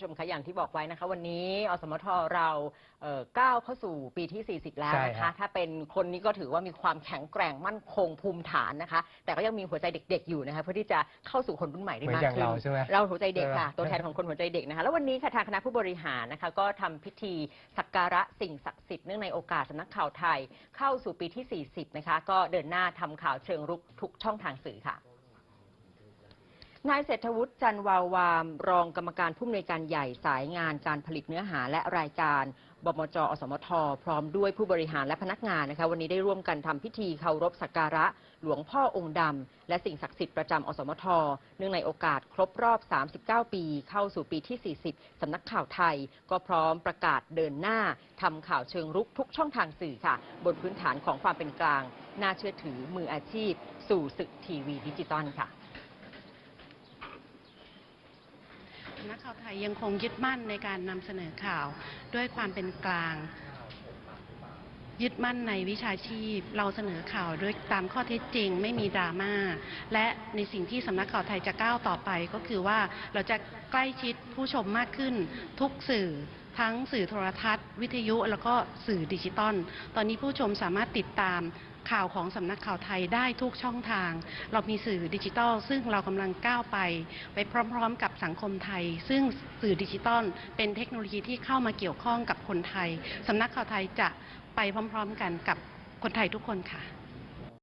ผู้ชมคะอย่างที่บอกไว้นะคะ วันนี้อสมทเราเอ่อก้าวเข้าสู่ปีที่ 40 แล้วนะใช่ครัคะ บ ถ้าเป็นคนนี้ก็ถือว่ามีความแข็งแกร่งมั่นคงภูมิฐานนะคะ แต่ก็ยังมีหัวใจเด็ก ๆ อยู่นะคะเพื่อที่จะเข้าสู่คนรุ่นใหม่ได้เหมือนมากอย่างขึ้น เราใช่ไหม เราหัวใจเด็กค่ะ ใช่ไหมตัวแทนของคนหัวใจเด็กนะคะ แล้ววันนี้ค่ะทางคณะผู้บริหารนะคะ ก็ทำพิธีสักการะสิ่งศักดิ์สิทธิ์เนื่องในโอกาสสำนักข่าวไทย เข้าสู่ปีที่ 40 นะคะ ก็เดินหน้าทำข่าวเชิงรุกทุกช่องทางสื่อค่ะ นายเศรษฐวุฒิจันวาวามรองกรรมการผู้อำนวยการใหญ่สายงานการผลิตเนื้อหาและรายการบมจอสมท พร้อมด้วยผู้บริหารและพนักงานนะคะ วันนี้ได้ร่วมกันทำพิธีเคารพสักการะ หลวงพ่อองค์ดำและสิ่งศักดิ์สิทธิ์ประจำอสมท เนื่องในโอกาสครบรอบ 39 ปี เข้าสู่ปีที่ 40สำนักข่าวไทย ก็พร้อมประกาศเดินหน้าทำข่าวเชิงรุกทุกช่องทางสื่อค่ะ บนพื้นฐานของความเป็นกลาง น่าเชื่อถือมืออาชีพ สู่ศึกทีวีดิจิตอลค่ะ สำ นักข่าวไทยยังคงยึดมั่นในการนำเสนอข่าวด้วยความเป็นกลาง ยึดมั่นในวิชาชีพ เราเสนอข่าวด้วยตามข้อเท็จจริง ไม่มีดราม่าและในสิ่งที่สำนักข่าวไทยจะก้าวต่อไป ก็คือว่าเราจะใกล้ชิดผู้ชมมากขึ้นทุกสื่อทั้งสื่อโทรทัศน์ วิทยุแล้วก็สื่อดิจิตอลตอนนี้ผู้ชมสามารถติดตามข่าวของสำนักข่าวไทยได้ทุกช่องทาง เรามีสื่อดิจิตอลซึ่งเรากำลังก้าวไป ไปพร้อมๆ กับสังคมไทย ซึ่งสื่อดิจิตอลเป็นเทคโนโลยีที่เข้ามาเกี่ยวข้องกับคนไทยสำนักข่าวไทยจะไปพร้อม ๆ กันกับคนไทยทุกคนค่ะ